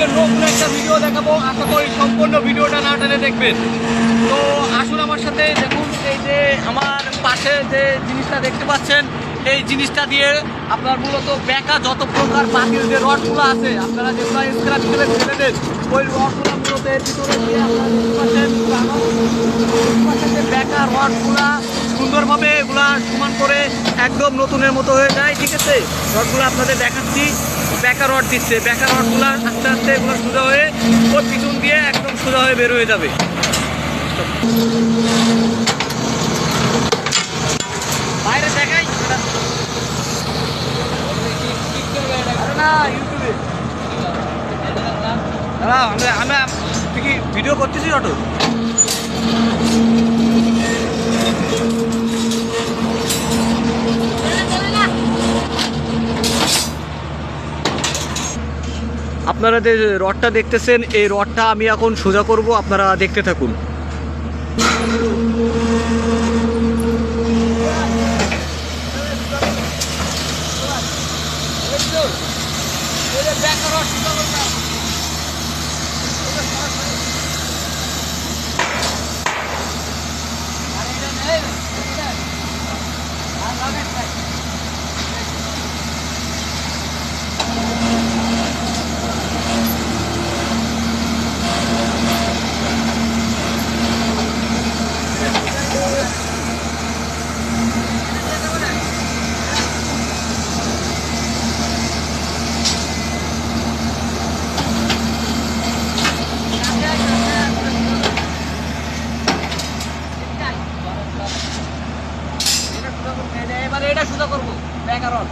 আজকে নতুন একটা ভিডিও দেখাবো। আশা করি সম্পূর্ণ ভিডিওটা না টেনে দেখবেন। তো আসুন আমার সাথে, দেখুন এই যে আমার পাশে যে জিনিসটা দেখতে পাচ্ছেন, এই জিনিসটা দিয়ে আপনার মূলত বেকা যত প্রকার পাখির যে রডগুলো আছে, আপনারা যেগুলো স্ক্র্যাচ করে ফেলে দেন, ওই রডগুলো মূলত এর ভিতরে দিয়ে আপনারা দেখতে পাচ্ছেন যে বেকা রডগুলা সুন্দরভাবে এগুলা সমান করে একদম নতুনের মতো হয়ে যায়। ঠিক আছে? রডগুলো আপনাদের দেখাচ্ছি। বেকা রড দিচ্ছে। বেকা রডগুলো আস্তে আস্তে এগুলো সোজা হয়ে ওর পিছন দিয়ে একদম সোজা হয়ে বের হয়ে যাবে। বাইরে দেখাই। আরে না ইউটিউবে দাঁড়াও আমি আমি কি ভিডিও করতেছি অটো? আপনারা যে রডটা দেখতেছেন এই রডটা আমি এখন সোজা করব আপনারা দেখতে থাকুন। এটা সোজা করব। ব্যাকরণ